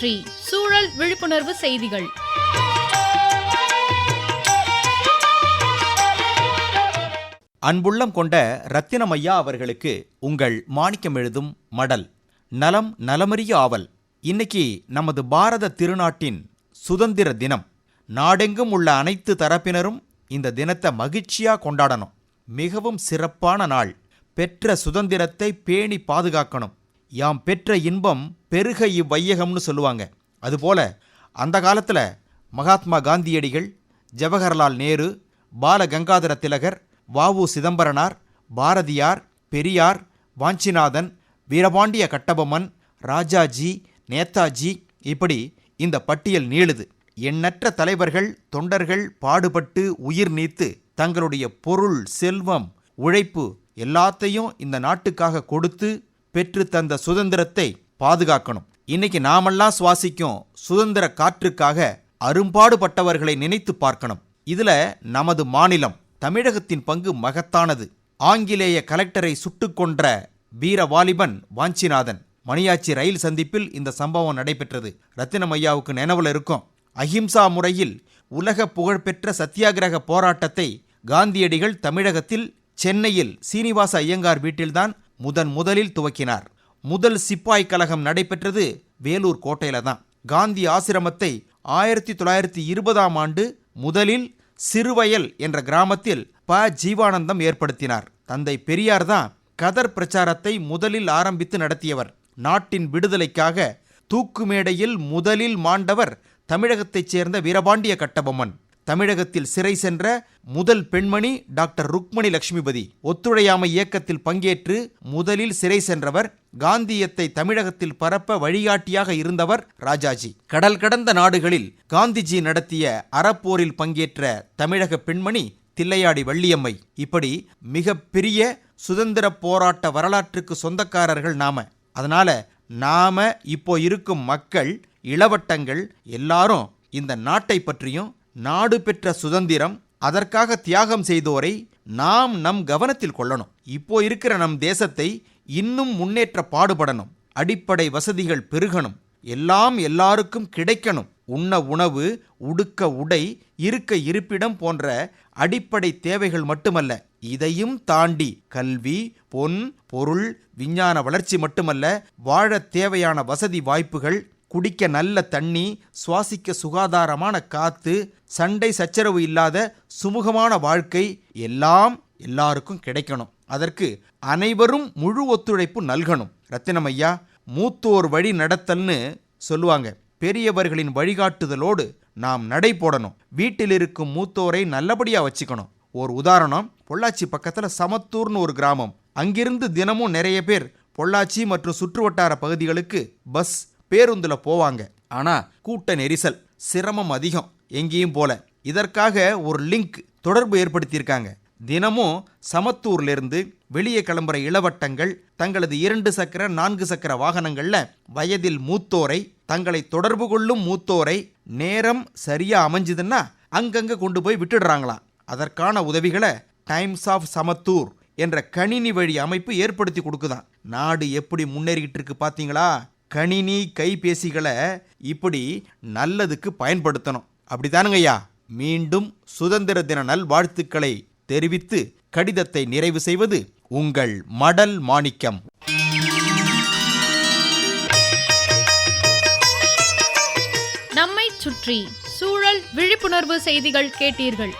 சுற்றி சூழல் விழிப்புணர்வு செய்திகள். அன்புள்ளம் கொண்ட ரத்தினமையா அவர்களுக்கு உங்கள் மாணிக்கம் எழுதும் மடல். நலம் நலமறிய ஆவல். இன்னைக்கு நமது பாரத திருநாட்டின் சுதந்திர தினம். நாடெங்கும் உள்ள அனைத்து தரப்பினரும் இந்த தினத்தை மகிழ்ச்சியா கொண்டாடணும். மிகவும் சிறப்பான நாள். பெற்ற சுதந்திரத்தை பேணி பாதுகாக்கணும். யாம் பெற்ற இன்பம் பெருக இவ்வையகம்னு சொல்லுவாங்க. அதுபோல அந்த காலத்தில் மகாத்மா காந்தியடிகள் ஜவஹர்லால் நேரு பால கங்காதர திலகர் வாவு சிதம்பரனார் பாரதியார் பெரியார் வாஞ்சிநாதன் வீரபாண்டிய கட்டபொம்மன் ராஜாஜி நேதாஜி இப்படி இந்த பட்டியல் நீளுது. எண்ணற்ற தலைவர்கள் தொண்டர்கள் பாடுபட்டு உயிர் நீத்து தங்களுடைய பொருள் செல்வம் உழைப்பு எல்லாத்தையும் இந்த நாட்டுக்காக கொடுத்து பெற்று தந்த சுதந்திரத்தை பாதுகாக்கணும். இன்னைக்கு நாமெல்லாம் சுவாசிக்கும் சுதந்திர காற்றுக்காக அரும்பாடுபட்டவர்களை நினைத்து பார்க்கணும். இதுல நமது மாநிலம் தமிழகத்தின் பங்கு மகத்தானது. ஆங்கிலேய கலெக்டரை சுட்டுக் கொன்ற வீர வாலிபன் வாஞ்சிநாதன். மணியாச்சி ரயில் சந்திப்பில் இந்த சம்பவம் நடைபெற்றது. ரத்தினமையாவுக்கு நினைவில் இருக்கும். அஹிம்சா முறையில் உலக புகழ்பெற்ற சத்தியாகிரக போராட்டத்தை காந்தியடிகள் தமிழகத்தில் சென்னையில் சீனிவாச ஐயங்கார் வீட்டில்தான் முதன் முதலில் துவக்கினார். முதல் சிப்பாய் கழகம் நடைபெற்றது வேலூர் கோட்டையில தான். காந்தி ஆசிரமத்தை ஆயிரத்தி தொள்ளாயிரத்தி இருபதாம் ஆண்டு முதலில் சிறுவயல் என்ற கிராமத்தில் ப. ஜீவானந்தம் ஏற்படுத்தினார். தந்தை பெரியார் தான் கதர் பிரச்சாரத்தை முதலில் ஆரம்பித்து நடத்தியவர். நாட்டின் விடுதலைக்காக தூக்கு மேடையில் முதலில் மாண்டவர் தமிழகத்தைச் சேர்ந்த வீரபாண்டிய கட்டபொம்மன். தமிழகத்தில் சிறை சென்ற முதல் பெண்மணி டாக்டர் ருக்மணி லட்சுமிபதி. ஒத்துழையாமை இயக்கத்தில் பங்கேற்று முதலில் சிறை சென்றவர் காந்தியத்தை தமிழகத்தில் பரப்ப வழிகாட்டியாக இருந்தவர் ராஜாஜி. கடல் கடந்த நாடுகளில் காந்திஜி நடத்திய அறப்போரில் பங்கேற்ற தமிழக பெண்மணி தில்லையாடி வள்ளியம்மை. இப்படி மிக பெரிய சுதந்திர போராட்ட வரலாற்றுக்கு சொந்தக்காரர்கள் நாம. அதனால நாம இப்போ இருக்கும் மக்கள் இளவட்டங்கள் எல்லாரும் இந்த நாட்டை பற்றியும் நாடு பெற்ற சுதந்திரம் அதற்காக தியாகம் செய்தோரை நாம் நம் கவனத்தில் கொள்ளணும். இப்போ இருக்கிற நம் தேசத்தை இன்னும் முன்னேற்ற பாடுபடணும். அடிப்படை வசதிகள் பெருகணும். எல்லாம் எல்லாருக்கும் கிடைக்கணும். உண்ண உணவு உடுக்க உடை இருக்க இருப்பிடம் போன்ற அடிப்படை தேவைகள் மட்டுமல்ல. இதையும் தாண்டி கல்வி பொன் பொருள் விஞ்ஞான வளர்ச்சி மட்டுமல்ல வாழ தேவையான வசதி வாய்ப்புகள் குடிக்க நல்ல தண்ணி சுவாசிக்க சுகாதாரமான காத்து சண்டை சச்சரவு இல்லாத சுமூகமான வாழ்க்கை எல்லாம் எல்லாருக்கும் கிடைக்கணும். அதற்கு அனைவரும் முழு ஒத்துழைப்பு நல்கணும். ரத்தினமையா மூத்தோர் வழி நடத்தல்னு சொல்லுவாங்க. பெரியவர்களின் வழிகாட்டுதலோடு நாம் நடை போடணும். வீட்டில் இருக்கும் மூத்தோரை நல்லபடியாக வச்சுக்கணும். ஒரு உதாரணம் பொள்ளாச்சி பக்கத்தில் சமத்தூர்னு ஒரு கிராமம். அங்கிருந்து தினமும் நிறைய பேர் பொள்ளாச்சி மற்றும் சுற்றுவட்டார பகுதிகளுக்கு பஸ் பேருந்தில் போவாங்க. ஆனால் கூட்ட நெரிசல் சிரமம் அதிகம். எங்கேயும் போல. இதற்காக ஒரு லிங்க் தொடர்பு ஏற்படுத்தியிருக்காங்க. தினமும் சமத்தூர்லேருந்து வெளியே கிளம்புற இளவட்டங்கள் தங்களது இரண்டு சக்கர நான்கு சக்கர வாகனங்களில் வயதில் மூத்தோரை தங்களை தொடர்பு கொள்ளும் மூத்தோரை நேரம் சரியாக அமைஞ்சுதுன்னா அங்கங்கே கொண்டு போய் விட்டுடுறாங்களாம் அதற்கான உதவிகளை டைம்ஸ் ஆஃப் சமத்தூர் என்ற கணினி வழி அமைப்பு ஏற்படுத்தி கொடுக்குதான். நாடு எப்படி முன்னேறிக்கிட்டு இருக்கு பார்த்தீங்களா கணினி கைபேசிகளை இப்படி நல்லதுக்கு பயன்படுத்தணும். அப்படித்தானுங்கய்யா மீண்டும் சுதந்திர தின நல்வாழ்த்துக்களை தெரிவித்து கடிதத்தை நிறைவு செய்வது உங்கள் மடல் மாணிக்கம். நம்மை சுற்றி சூழல் விழிப்புணர்வு செய்திகள் கேட்டீர்கள்.